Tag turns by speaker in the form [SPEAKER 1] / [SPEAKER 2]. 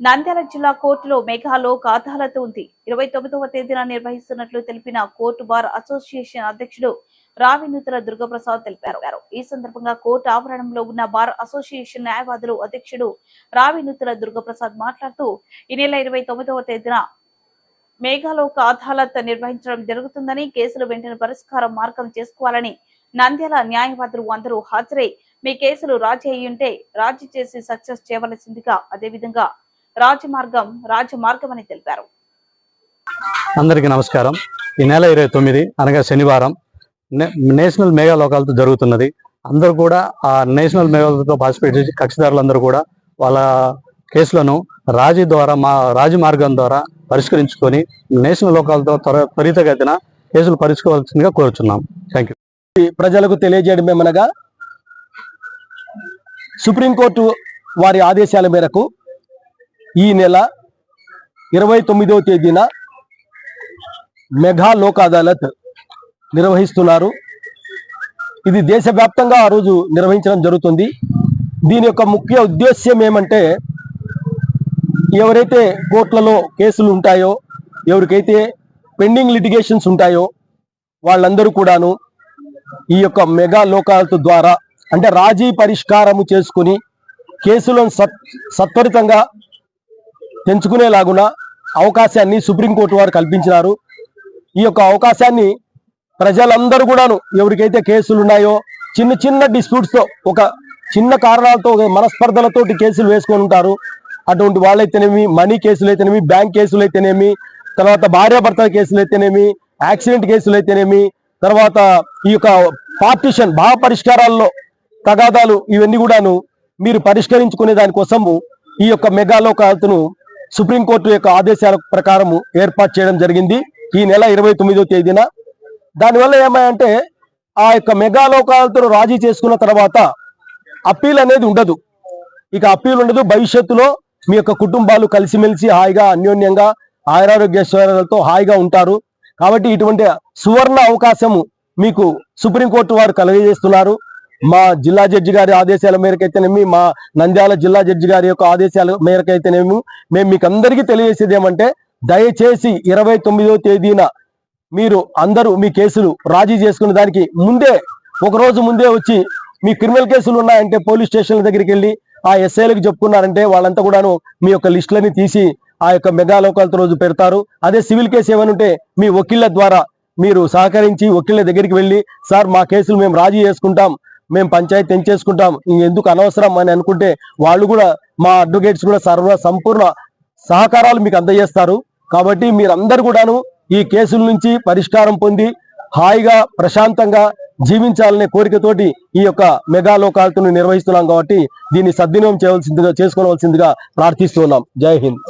[SPEAKER 1] నంద్యాల జిల్లా కోర్టులో మేఘాలో అదాలత్ ఉంది. ఇరవై తొమ్మిదవ తేదీన నిర్వహిస్తున్నట్లు తెలిపిన కోర్టు బార్ అసోసియేషన్ అధ్యక్షుడు రావినూతల దుర్గప్రసాద్ తెలిపారు. ఈ సందర్భంగా కోర్టు ఆవరణంలో ఉన్న బార్ అసోసియేషన్ న్యాయవాదులు అధ్యక్షుడు రావినూతల దుర్గప్రసాద్ మాట్లాడుతూ ఈ నెల ఇరవై తొమ్మిదవ తేదీన మేఘాలోక అదాలత్ నిర్వహించడం జరుగుతుందని కేసులు వెంటనే పరిష్కారం మార్గం చేసుకోవాలని నంద్యాల న్యాయవాదులు అందరూ హాజరై మీ కేసులు రాజీ అయ్యుంటే రాజీ చేసి సక్సెస్ చేయవలసిందిగా అదేవిధంగా రాజమార్గం రాజమార్గం అని తెలిపారు.
[SPEAKER 2] అందరికీ నమస్కారం. ఈ నెల ఇరవై తొమ్మిది అనగా శనివారం నే- నేషనల్ మేఘా లోకాలతో జరుగుతున్నది. అందరూ కూడా ఆ నేషనల్ మేఘాలతో పార్టిసిపేట్ చేసి కక్షిదారులందరూ కూడా వాళ్ళ కేసులను రాజీ ద్వారా మా రాజీ మార్గం ద్వారా పరిష్కరించుకొని నేషనల్ లోకాలతో త్వర త్వరితగతిన కేసులు పరిష్కరించాల్సిందిగా కోరుచున్నాం. థ్యాంక్ యూ
[SPEAKER 3] ప్రజలకు తెలియజేయడమేమనగా సుప్రీంకోర్టు వారి ఆదేశాల మేరకు ఈ నెల ఇరవై తొమ్మిదవ తేదీన మెగా లోక్ అదాలత్ నిర్వహిస్తున్నారు. ఇది దేశవ్యాప్తంగా ఆ రోజు నిర్వహించడం జరుగుతుంది. దీని యొక్క ముఖ్య ఉద్దేశ్యం ఏమంటే ఎవరైతే కోర్టులలో కేసులు ఉంటాయో ఎవరికైతే పెండింగ్ లిటిగేషన్స్ ఉంటాయో వాళ్ళందరూ కూడాను ఈ యొక్క మెగా లోకాలత ద్వారా అంటే రాజీ పరిష్కారము చేసుకుని కేసులను సత్వరితంగా తెంచుకునేలాగున అవకాశాన్ని సుప్రీంకోర్టు వారు కల్పించినారు. ఈ యొక్క అవకాశాన్ని ప్రజలందరూ కూడాను ఎవరికైతే కేసులు ఉన్నాయో చిన్న చిన్న డిస్ప్యూట్స్తో ఒక చిన్న కారణాలతో మనస్పర్ధలతోటి కేసులు వేసుకొని ఉంటారు. అటువంటి వాళ్ళైతేనేమి మనీ కేసులు అయితేనేమి బ్యాంక్ కేసులు అయితేనేమి తర్వాత భార్యాభర్తల కేసులు అయితేనేమి యాక్సిడెంట్ కేసులు అయితేనేమి తర్వాత ఈ యొక్క పార్టిషన్ భావ పరిష్కారాల్లో తగాదాలు ఇవన్నీ కూడాను మీరు పరిష్కరించుకునే దానికోసము ఈ యొక్క మెగాలోకాలను సుప్రీంకోర్టు యొక్క ఆదేశాల ప్రకారము ఏర్పాటు చేయడం జరిగింది. ఈ నెల ఇరవై తొమ్మిదో తేదీన. దానివల్ల ఏమంటే ఆ యొక్క మెగాలోకాలతో రాజీ చేసుకున్న తర్వాత అప్పీల్ అనేది ఉండదు. ఇక అప్పీల్ ఉండదు. భవిష్యత్తులో మీ యొక్క కుటుంబాలు కలిసిమెలిసి హాయిగా అన్యోన్యంగా ఆయురారోగ్యశ్వరాలతో హాయిగా ఉంటారు. కాబట్టి ఇటువంటి సువర్ణ అవకాశము మీకు సుప్రీంకోర్టు వారు కలుగజేస్తున్నారు. మా జిల్లా జడ్జి గారి ఆదేశాల మేరకైతేనేమి మా నంద్యాల జిల్లా జడ్జి గారి యొక్క ఆదేశాల మేరకైతేనేమి మేము మీకు అందరికీ తెలియజేసేది ఏమంటే దయచేసి ఇరవై తొమ్మిదో తేదీన మీరు అందరూ మీ కేసులు రాజీ చేసుకునే దానికి ముందే ఒక రోజు ముందే వచ్చి మీ క్రిమినల్ కేసులు ఉన్నాయంటే పోలీస్ స్టేషన్ల దగ్గరికి వెళ్ళి ఆ ఎస్ఐలకు చెప్పుకున్నారంటే వాళ్ళంతా కూడాను మీ యొక్క లిస్టులని తీసి ఆ యొక్క మెగాలోకాలతో రోజు పెడతారు. అదే సివిల్ కేసు ఏమైనా ఉంటే మీ వకీళ్ళ ద్వారా మీరు సహకరించి వకీళ్ళ దగ్గరికి వెళ్ళి సార్ మా కేసులు మేము రాజీ చేసుకుంటాం. మేము పంచాయతీ తెంచేసుకుంటాం ఎందుకు అనవసరం అని అనుకుంటే వాళ్ళు కూడా మా అడ్వకేట్స్ కూడా సర్వ సంపూర్ణ సహకారాలు మీకు అందజేస్తారు. కాబట్టి మీరందరూ కూడాను ఈ కేసుల నుంచి పరిష్కారం పొంది హాయిగా ప్రశాంతంగా జీవించాలనే కోరికతోటి ఈ యొక్క మెగా లోకాలతో నిర్వహిస్తున్నాం కాబట్టి దీన్ని సద్వినియోగం చేయవలసిందిగా చేసుకోవాల్సిందిగా ప్రార్థిస్తున్నాం జై హింద్.